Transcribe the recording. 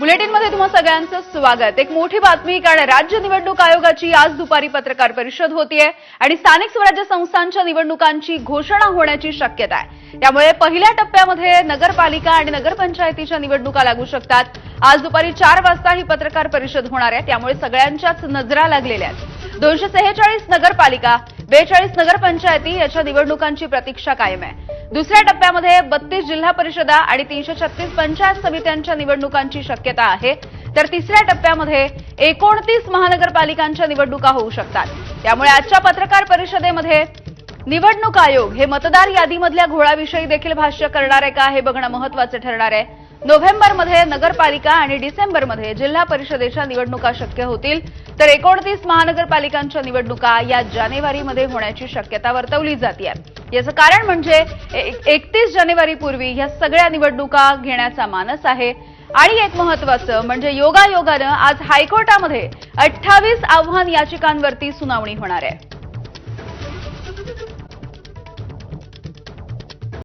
बुलेटिनमध्ये तुम्हा सगळ्यांचं स्वागत. एक मोठी बातमी कारण राज्य निवडणूक आयोगाची आज दुपारी पत्रकार परिषद होतीये आणि स्थानिक स्वराज्य संस्थांच्या निवडणुकांची घोषणा होण्याची शक्यता आहे. त्यामुळे पहिल्या टप्प्यामध्ये नगरपालिका आणि नगरपंचायतीच्या निवडणुका लागू शकतात. आज दुपारी चार वाजता ही पत्रकार परिषद होणार आहे. त्यामुळे सगळ्यांच्याच नजरा लागलेल्या आहेत. दोनशे सेहेचाळीस नगरपालिका बेचाळीस नगरपंचायती याच्या निवडणुकांची प्रतीक्षा कायम आहे. दुसऱ्या टप्प्यामध्ये बत्तीस जिल्हा परिषदा आणि तीनशे छत्तीस पंचायत समित्यांच्या निवडणुकांची शक्यता आहे. तर तिसऱ्या टप्प्यामध्ये एकोणतीस महानगरपालिकांच्या निवडणुका होऊ शकतात. त्यामुळे आजच्या पत्रकार परिषदेमध्ये निवडणूक आयोग हे मतदार यादीमधल्या घोळाविषयी देखील भाष्य करणार आहे का हे बघणं महत्वाचं ठरणार आहे. नोव्हेंबरमध्ये नगरपालिका आणि डिसेंबरमध्ये जिल्हा परिषदेच्या निवडणुका शक्य होतील. तर एकोणतीस महानगरपालिकांच्या निवडणुका या जानेवारीमध्ये होण्याची शक्यता वर्तवली जाते याचं कारण म्हणजे एकतीस जानेवारीपूर्वी ह्या सगळ्या निवडणुका घेण्याचा मानस आहे. आणि एक महत्वाचं म्हणजे योगायोगानं आज हायकोर्टामध्ये अठ्ठावीस आव्हान याचिकांवरती सुनावणी होणार आहे.